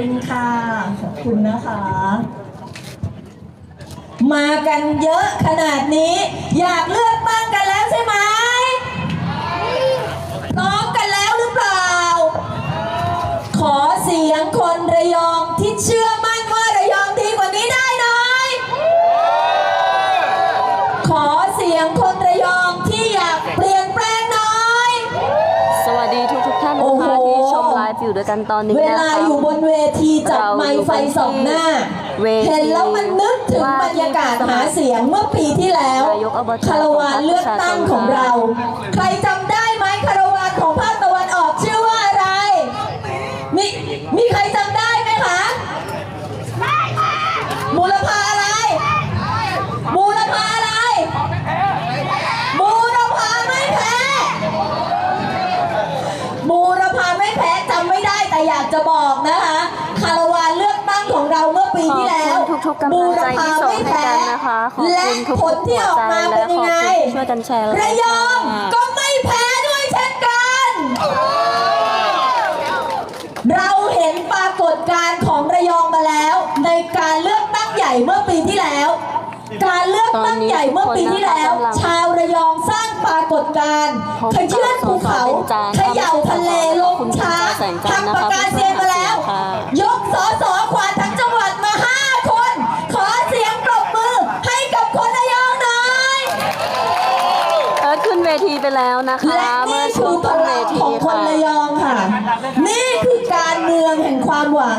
คุณค่ะ ขอบคุณนะคะ มากันเยอะขนาดนี้ อยากเลือกตั้งกันแล้วใช่ไหม อยู่ด้วยกันตอนนี้เวนะลาคะ อยู่บนเวทีจับไมค์ไฟสองหน้า เวทีเห็นแล้วมันนึกถึงบรรยากาศหาเสียงเมื่อปีที่แล้วนายกอบจคารวานเลือกตั้งของเรา ใครจำได้ ทุกๆกำลังใจที่ส่งให้กันนะคะขอบและคุณทุกผลที่ออกมาเป็นยังไงและขอบคุณที่ช่วยกันแชร์ไลฟ์ระยองค่ะก็ไม่แพ้ด้วยเช่นกัน เราเห็นปรากฏการณ์ของระยองมาแล้ว ในการเลือกตั้งใหญ่เมื่อปีที่แล้ว การเลือกตั้งใหญ่เมื่อปีที่แล้ว ชาวระยองสร้างปรากฏการณ์ขยื่นภูเขาเขย่าทะเลลงช้างทำปากกาเทีไปแล้วนะคะ และเมื่นี่อช่คืวงอพต้นเวลังทีของคนค่ะระยองค่ะ นี่คือการเมืองแห่งความหวัง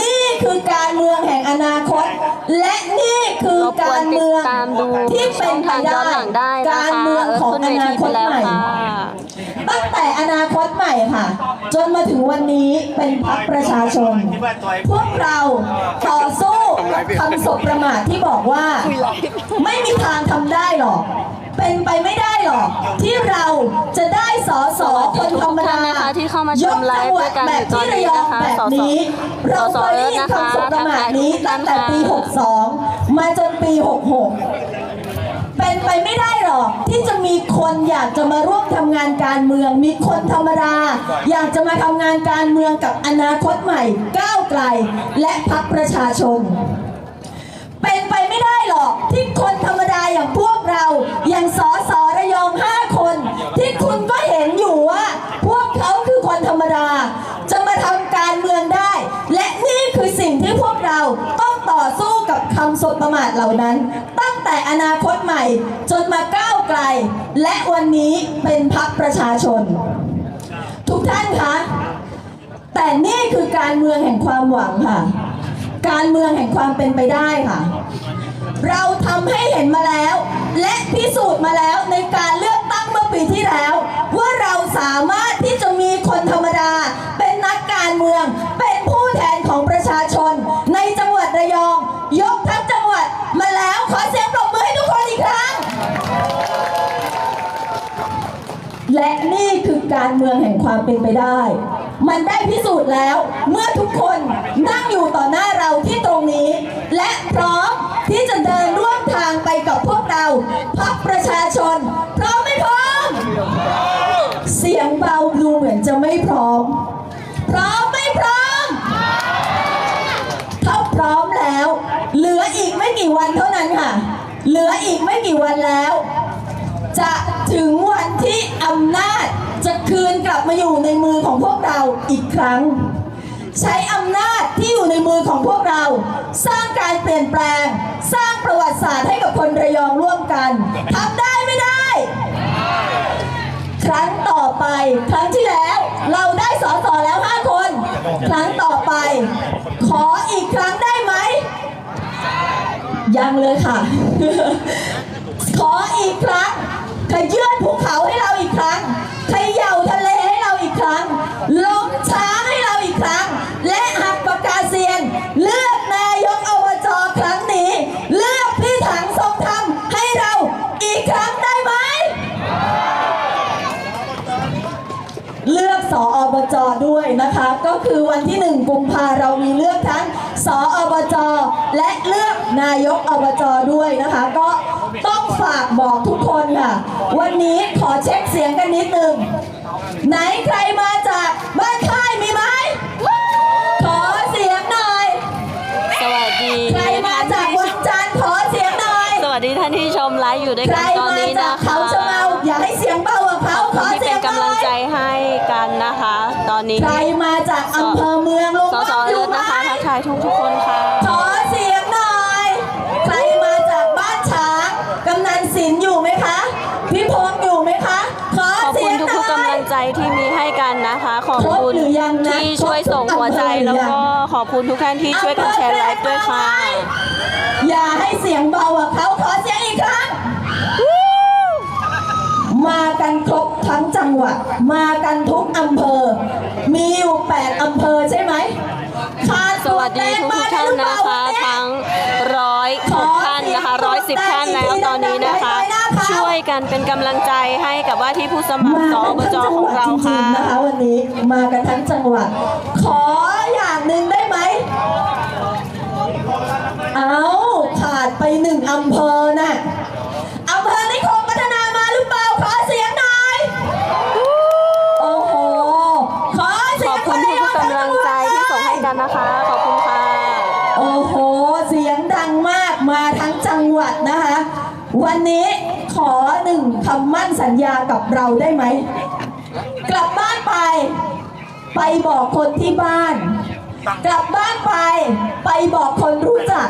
นี่คือการเมืองแห่งอนาคต และนี่คือรบกวกานรติเมืดองตามดูที่เป็ช่อนงไปทางย้ได้อนหลังได้นะการคะเมืองเอิร์ธของขึ้นอเวนาทีคไปตแล้วใหม่ค่ะตั้งแต่อนาคตใหม่ค่ะ จนมาถึงวันนี้เป็นพรรคประชาชน พวกเราต่อสู้คำสบประมาทที่บอกว่า ไม่มีทางทำได้หรอก เป็นไปไม่ได้หรอก ที่เราจะได้สอสอคนธรรมดาสวัสดีทุกท่านนะคะที่เข้ามาชมไลฟ์ด้วยกันอยู่ตอนนี้นะคะยกจังหวัดแบบที่ระยองแบบนี้สเราสเคยได้ยินคำสบประมาทนี้ทัตั้กงทายแต่ปีทุกท่านค่ะ62 มาจนปี 66 เป็นไปไม่ได้หรอกที่จะมีคนอยากจะมาร่วมทำงานการเมือง มีคนธรรมดา อยากจะมาทำงานการเมืองกับอนาคตใหม่ก้าวไกล และพรรคประชาชน เป็นไปไม่ได้หรอกที่คนธรรมดาอย่างพวก เราอย่างสอสอระยองห้าคน ที่คุณก็เห็นอยู่ว่า พวกเขาคือคนธรรมดา จะมาทำการเมืองได้ และนี่คือสิ่งที่พวกเราต้องต่อสู้กับคำสบประมาทเหล่านั้น ตั้งแต่อนาคตใหม่ จนมาก้าวไกล และวันนี้เป็นพักประชาชน ทุกท่านคะแต่นี่คือการเมืองแห่งความหวังค่ะ การเมืองแห่งความเป็นไปได้ค่ะ เราทำให้เห็นมาแล้ว และพิสูจน์มาแล้วในการเลือกตั้งเมื่อปีที่แล้ว ว่าเราสามารถที่จะมีคนธรรมดา เป็นนักการเมือง เป็นผู้แทนของประชาชน ในจังหวัดระยอง ยกทั้งจังหวัดมาแล้วขอเสียงปรบมือให้ทุกคนอีกครั้ง และนี่คือการเมืองแห่งความเป็นไปได้ มันได้พิสูจน์แล้วเมื่อทุกคน เหลืออีกไม่กี่วันแล้ว จะถึงวันที่อำนาจจะคืนกลับมาอยู่ในมือของพวกเราอีกครั้ง ใช้อำนาจที่อยู่ในมือของพวกเรา สร้างการเปลี่ยนแปลง สร้างประวัติศาสตร์ให้กับคนระยองร่วมกันทำได้ไม่ได้ ครั้งต่อไป ครั้งที่แล้ว เราได้สอสอแล้ว5คน ครั้งต่อไป ขออีกครั้งได้ ยังเลยค่ะ ขออีกครั้งขยื่นภูเขาให้เราอีกครั้งขย่าทะเลให้เราอีกครั้งล้มช้างให้เราอีกครั้ง และหักปากกาเซียน เลือกนายกอบจครั้งนี้ เลือกพี่ถังทรงธรรมให้เราอีกครั้งได้ไหม เลือกสออบจด้วยนะคะ ก็คือวันที่1กุมภาเรามีเลือกทั้งสออบจ และเลือกนายกอบจอด้วยนะคะ ก็ต้องฝากบอกทุกคนค่ะ วันนี้ขอเช็คเสียงกันนิดนึง ไหนใครมาจากบ้านค่ายมีไหมขอเสียงหน่อย สวัสดีใครมาจากวันจันทร์ขอเสียงหน่อย สวัสดีท่านที่ชมไลฟ์อยู่ด้วยกันตอนมานี้จานะกเขาคะชมาอย่าให้เสียงเบากว่าเขาขอที่เสีเป็นกำลังใจให้กันนะคะ ตอนนี้ใครมาจากอำเภอเมืองลงสอสอบ้านอเลิยู่ศนะคะทักทายทุกทุกคนค่ะ นนะคะ ขอบครบคุณหรือยังนะที่ช่วยส่งหัวใจครบทุกแล้วอำเภอหรือยังก็ขอบคุณทุกท่านที่ช่วยกันแชร์ไลฟ์ด้วยค่ะ อย่าให้เสียงเบากว่าเขาขอเสียงอีกครั้งมากันครบทั้งจังหวัด มากันทุกอำเภอ มีอยู่แปดอำเภอใช่ไหมขาดสวัสดีทุกทุกๆท่านนะคะ ทั้งร้อยหกท่านนะคะร้อยสิบท่านแล้วตอนนี้นะคะ ช่วยกันเป็นกำลังใจให้กับว่าที่ผู้สมัครมาสกันอบทั้งจจังขหองวัดเราจริค่ะงๆนะคะวันนี้มากันทั้งจังหวัด ขออย่างหนึ่งได้ไหม เอาขาดไปหนึ่งอำเภอน่ะอำเภอนิคมพัฒนามาหรือเปล่าขอเสียงหน่อย โอ้โห ขอเสีขยองบคุณทุกๆกำลังใจที่ส่งให้กันนะคะ ขอบคุณค่ะ โอ้โห เสียงดังมากมาทั้งจังหวัดนะคะ วันนี้ข อหนึ่งคำมั่นสัญญากับเราได้ไหม กลับบ้านไป ไปบอกคนที่บ้าน กลับบ้านไป ไปบอกคนรู้จัก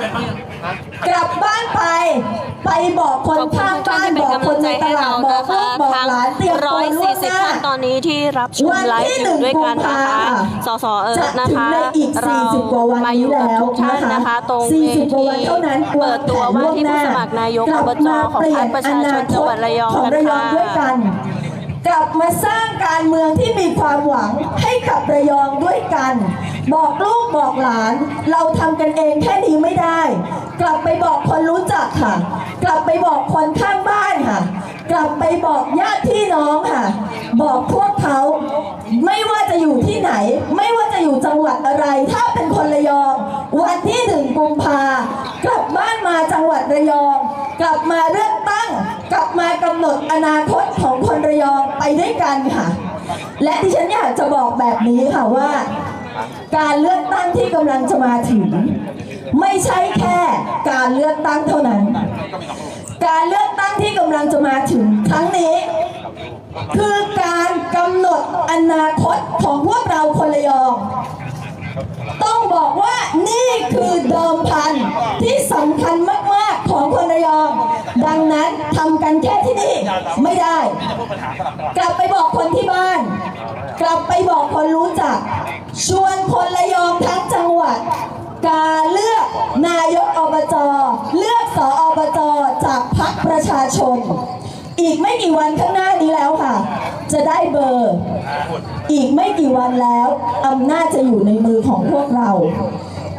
กลับบ้านไป ไปบอกคนขอบคุณข้างทุกท่าบ้านนที่เป็นบอกกำคลันงใจในตให้ลาเราดบอกนะลูคะกบอ อนนี้ที่รับชมวันไลที่ฟ์อยู่ด้วยกันหนึ่งกุมนะคะภาสสเอิร์จะธนะถึงคะในอีกเรา40กว่าวันมาอนี้ยู่กับแล้วทุกท่านนะคะนะคะตรงเว40กว่าวันทีเท่านั้นเปิดตัวว่าที่ผู้สมัครนายกกอลับบจมาของเปลี่พรยรนคประอชาชนานคจังตหวัดระยองของกันระยองค่ะด้วยกันกลับมาสร้างการเมืองที่มีความหวังให้กับระยองด้วยกัน บอกลูกบอกหลาน เราทำกันเองแค่นี้ไม่ได้ กลับไปบอกคนรู้จักค่ะ กลับไปบอกคนข้างบ้านค่ะ กลับไปบอกญาติพี่น้องค่ะ บอกพวกเขาไม่ว่าจะอยู่ที่ไหน ไม่ว่าจะอยู่จังหวัดอะไร ถ้าเป็นคนระยอง วันที่หนึ่งกุมภากลับบ้านมาจังหวัดระยอง กลับมาเลือกตั้ง กลับมากำหนดอนาคตของคนระยองไปด้วยกันค่ะ และที่ฉันอยากจะบอกแบบนี้ค่ะว่า การเลือกตั้งที่กำลังจะมาถึง ไม่ใช่แค่การเลือกตั้งเท่านั้น การเลือกตั้งที่กำลังจะมาถึงครั้งนี้ คือการกำหนดอนาคตของพวกเราคนระยอง ต้องบอกว่านี่คือเดิมพันที่สำคัญมาก ๆ ของคนระยอง ดังนั้นทำกันแค่ที่นี่ไม่ได้ กลับไปบอกคนที่บ้าน กลับไปบอกคนรู้จัก ชวนคนระยองทั้งจังหวัด การเลือกนายกอบจเลือกสออบจจากพรรคประชาชน อีกไม่กี่วันข้างหน้านี้แล้วค่ะ จะได้เบอร์ อีกไม่กี่วันแล้วอำนาจจะอยู่ในมือของพวกเรา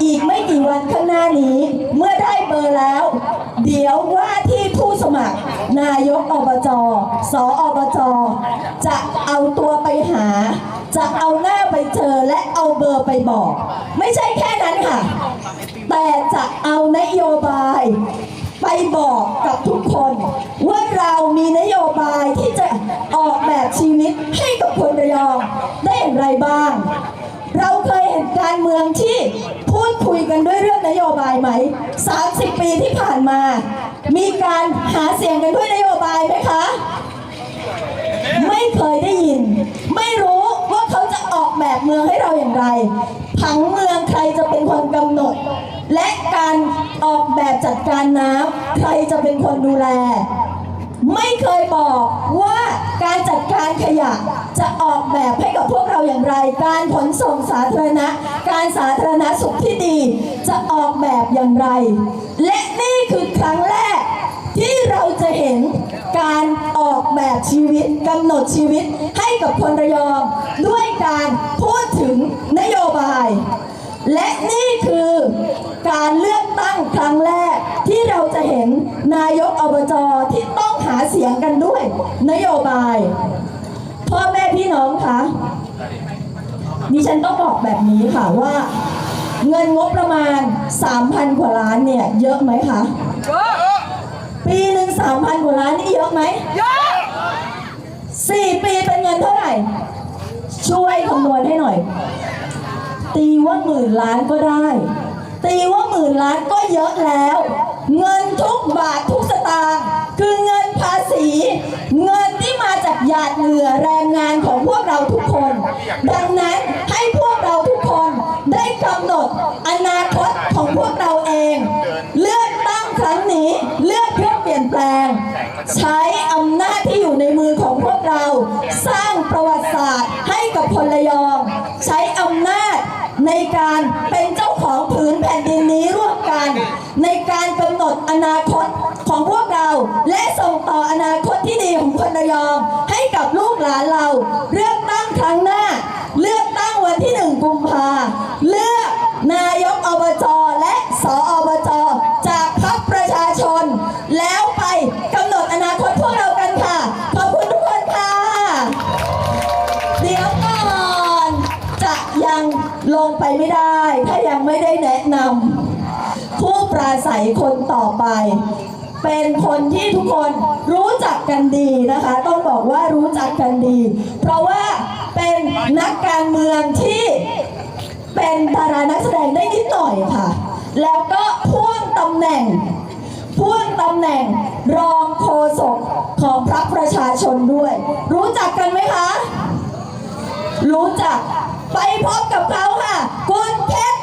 อีกไม่กี่วันข้างหน้านี้ เมื่อได้เบอร์แล้ว เดี๋ยวว่าที่ผู้สมัคร นายกอบจสออบจจะเอาตัวไปหา จะเอาหน้าไปเจอและเอาเบอร์ไปบอก ไม่ใช่แค่นั้นค่ะ แต่จะเอานโยบาย ไปบอกกับทุกคน ว่าเรามีนโยบายที่จะออกแบบชีวิตให้กับคนระยองได้อย่างไรบ้าง เราเคยเห็นการเมืองที่พูดคุยกันด้วยเรื่องนโยบายไหม 30 ปีที่ผ่านมา มีการหาเสียงกันด้วยนโยบายไหมคะ ไม่เคยได้ยิน ไม่รู้ เขาจะออกแบบเมืองให้เราอย่างไรผังเมืองใครจะเป็นคนกำหนด และการออกแบบจัดการน้ำใครจะเป็นคนดูแล ไม่เคยบอกว่าการจัดการขยะจะออกแบบให้กับพวกเราอย่างไร การขนส่งสาธารณะ การสาธารณสุขที่ดีจะออกแบบอย่างไร และนี่คือครั้งแรกที่เราจะเห็น การออกแบบชีวิตกำหนดชีวิตให้กับคนระยองด้วยการพูดถึงนโยบาย และนี่คือการเลือกตั้งครั้งแรกที่เราจะเห็นนายกอบจที่ต้องหาเสียงกันด้วยนโยบาย พ่อแม่พี่น้องคะดิฉันต้องบอกแบบนี้ค่ะว่า เงินงบประมาณ 3,000 กว่าล้านเนี่ย เยอะไหมคะ ปีหนึ่งสามพันกว่าล้านนี่เยอะไหมเยอะสี่ปีเป็นเงินเท่าไหร่ ช่วยคำนวณให้หน่อย ตีว่าหมื่นล้านก็ได้ ตีว่าหมื่นล้านก็เยอะแล้ว เงินทุกบาททุกสตางค์คือเงินภาษี เงินที่มาจากหยาดเหงื่อแรงงานของพวกเราทุกคน ดังนั้นให้พวกเราทุกคนได้กำหนดอนาคตของพวกเราเอง เลือกตั้งครั้งนี้เลือก นแปลง ใช้อำนาจที่อยู่ในมือของพวกเรา สร้างประวัติศาสตร์ให้กับพลยอง ใช้อำนาจในการเป็นเจ้าของผืนแผ่นดินนี้ร่วมกัน ในการกำหนดอนาคตของพวกเรา และส่งต่ออนาคตที่ดีของพลยอง ให้กับลูกหลานเราเลือกตั้งครั้งหน้า ศัยคนต่อไป เป็นคนที่ทุกคนรู้จักกันดีนะคะ ต้องบอกว่ารู้จักกันดี เพราะว่าเป็นนักการเมืองที่เป็นดารานักแสดงได้นิดหน่อยค่ะ แล้วก็พ่วงตำแหน่งพ่วงตำแหน่งรองโฆษกของพรรคประชาชนด้วย รู้จักกันไหมคะ รู้จักไปพบกับเขาค่ะ คุณเพชร